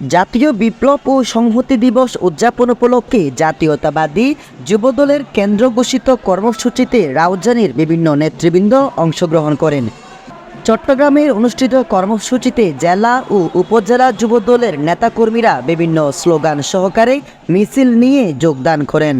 জাতীয় বিপ্লব ও সংহতি দিবস উদযাপন উপলক্ষে জাতীয়তাবাদী যুবদলের কেন্দ্র ঘোষিত কর্মসূচিতে রাউজানির বিভিন্ন নেতৃবৃন্দ অংশগ্রহণ করেন। চট্টগ্রামের অনুষ্ঠিত কর্মসূচিতে জেলা ও উপজেলা যুবদলের নেতাকর্মীরা বিভিন্ন স্লোগান সহকারে মিছিল নিয়ে যোগদান করেন।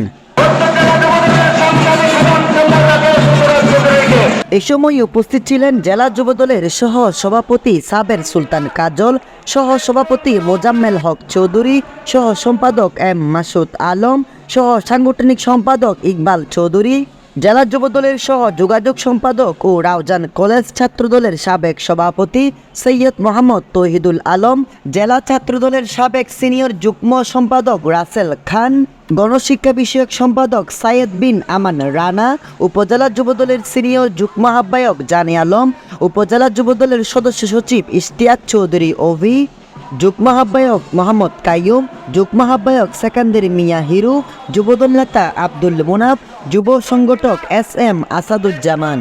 এ সময় উপস্থিত ছিলেন জেলা যুবদলের সহ সভাপতি সাবের সুলতান কাজল সহ সভাপতি মোজাম্মেল হক চৌধুরী সহ সম্পাদক এম মাসুদ আলম সহ সাংগঠনিক সম্পাদক ইকবাল চৌধুরী। জেলা যুবদলের সহ যোগাযোগ সম্পাদক ও রাউজান কলেজ ছাত্রদলের সাবেক সভাপতি সৈয়দ মোহাম্মদ তহিদুল আলম, জেলা ছাত্রদলের সাবেক সিনিয়র যুগ্ম সম্পাদক রাসেল খান, গণশিক্ষা বিষয়ক সম্পাদক সাইয়েদ বিন আমান রানা, উপজেলা যুবদলের সিনিয়র যুগ্ম আহ্বায়ক জানি আলম, উপজেলা যুবদলের সদস্য সচিব ইশতিয়াক চৌধুরী ওভি যুগ্ম আহ্বায়ক মোহাম্মদ কাইয়ুম যুগ্ম আহ্বায়ক সেকান্দের মিয়া হিরু যুবদল নেতা আব্দুল মুনাফ যুব সংগঠক এস এম আসাদুজ্জামান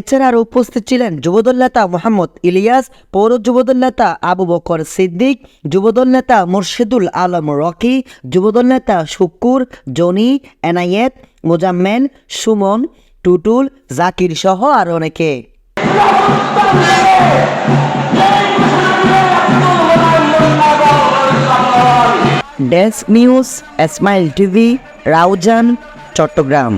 এছাড়া আরও উপস্থিত ছিলেন যুবদল নেতা মোহাম্মদ ইলিয়াস, পৌর যুবদল নেতা আবু বকর সিদ্দিক যুবদল নেতা মুর্শিদুল আলম রকি যুবদল নেতা শুক্কুর, জনি, এনায়েত, মোজাম্মেল, সুমন টুটুল জাকির সহ আর অনেকে। Desk news Esmail TV Raozan Chattogram.